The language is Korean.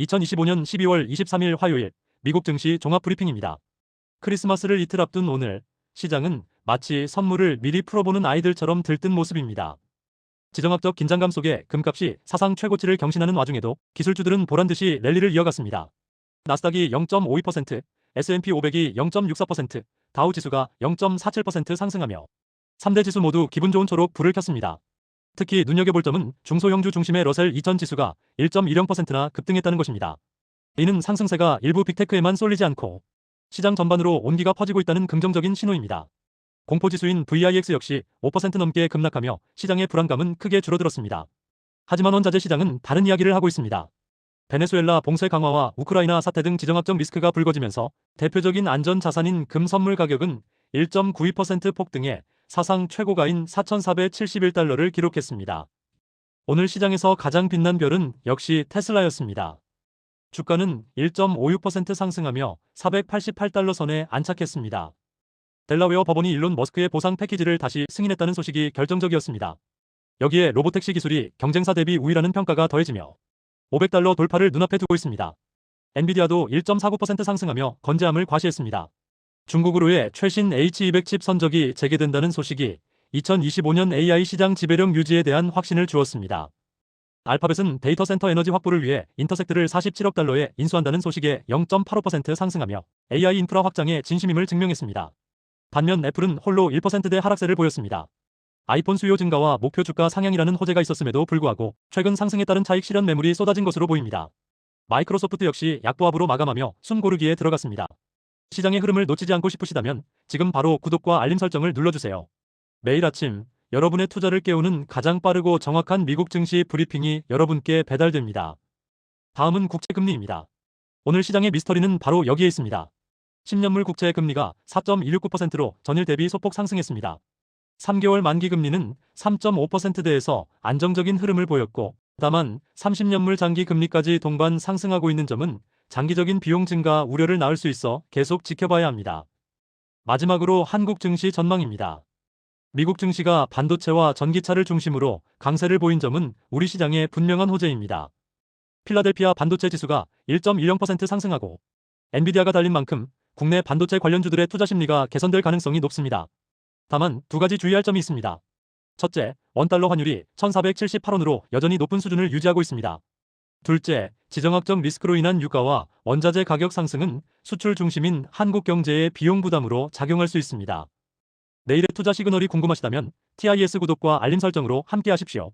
2025년 12월 23일 화요일 미국 증시 종합 브리핑입니다. 크리스마스를 이틀 앞둔 오늘 시장은 마치 선물을 미리 풀어보는 아이들처럼 들뜬 모습입니다. 지정학적 긴장감 속에 금값이 사상 최고치를 경신하는 와중에도 기술주들은 보란듯이 랠리를 이어갔습니다. 나스닥이 0.52%, S&P 500이 0.64%, 다우 지수가 0.47% 상승하며 3대 지수 모두 기분 좋은 초록 불을 켰습니다. 특히 눈여겨볼 점은 중소형주 중심의 러셀 2000 지수가 1.10%나 급등했다는 것입니다. 이는 상승세가 일부 빅테크에만 쏠리지 않고 시장 전반으로 온기가 퍼지고 있다는 긍정적인 신호입니다. 공포지수인 VIX 역시 5% 넘게 급락하며 시장의 불안감은 크게 줄어들었습니다. 하지만 원자재 시장은 다른 이야기를 하고 있습니다. 베네수엘라 봉쇄 강화와 우크라이나 사태 등 지정학적 리스크가 불거지면서 대표적인 안전 자산인 금 선물 가격은 1.92% 폭등해 사상 최고가인 4,471달러를 기록했습니다. 오늘 시장에서 가장 빛난 별은 역시 테슬라였습니다. 주가는 1.56% 상승하며 488달러 선에 안착했습니다. 델라웨어 법원이 일론 머스크의 보상 패키지를 다시 승인했다는 소식이 결정적이었습니다. 여기에 로보택시 기술이 경쟁사 대비 우위라는 평가가 더해지며 500달러 돌파를 눈앞에 두고 있습니다. 엔비디아도 1.49% 상승하며 건재함을 과시했습니다. 중국으로의 최신 H200 칩 선적이 재개된다는 소식이 2025년 AI 시장 지배력 유지에 대한 확신을 주었습니다. 알파벳은 데이터 센터 에너지 확보를 위해 인터섹트를 47억 달러에 인수한다는 소식에 0.85% 상승하며 AI 인프라 확장에 진심임을 증명했습니다. 반면 애플은 홀로 1%대 하락세를 보였습니다. 아이폰 수요 증가와 목표 주가 상향이라는 호재가 있었음에도 불구하고 최근 상승에 따른 차익 실현 매물이 쏟아진 것으로 보입니다. 마이크로소프트 역시 약보합으로 마감하며 숨 고르기에 들어갔습니다. 시장의 흐름을 놓치지 않고 싶으시다면 지금 바로 구독과 알림 설정을 눌러주세요. 매일 아침 여러분의 투자를 깨우는 가장 빠르고 정확한 미국 증시 브리핑이 여러분께 배달됩니다. 다음은 국채금리입니다. 오늘 시장의 미스터리는 바로 여기에 있습니다. 10년물 국채 금리가 4.169%로 전일 대비 소폭 상승했습니다. 3개월 만기 금리는 3.5%대에서 안정적인 흐름을 보였고 다만 30년물 장기 금리까지 동반 상승하고 있는 점은 장기적인 비용 증가 우려를 낳을 수 있어 계속 지켜봐야 합니다. 마지막으로 한국 증시 전망입니다. 미국 증시가 반도체와 전기차를 중심으로 강세를 보인 점은 우리 시장의 분명한 호재입니다. 필라델피아 반도체 지수가 1.10% 상승하고 엔비디아가 달린 만큼 국내 반도체 관련주들의 투자 심리가 개선될 가능성이 높습니다. 다만 두 가지 주의할 점이 있습니다. 첫째, 원달러 환율이 1478원으로 여전히 높은 수준을 유지하고 있습니다. 둘째, 지정학적 리스크로 인한 유가와 원자재 가격 상승은 수출 중심인 한국 경제의 비용 부담으로 작용할 수 있습니다. 내일의 투자 시그널이 궁금하시다면 TIS 구독과 알림 설정으로 함께 하십시오.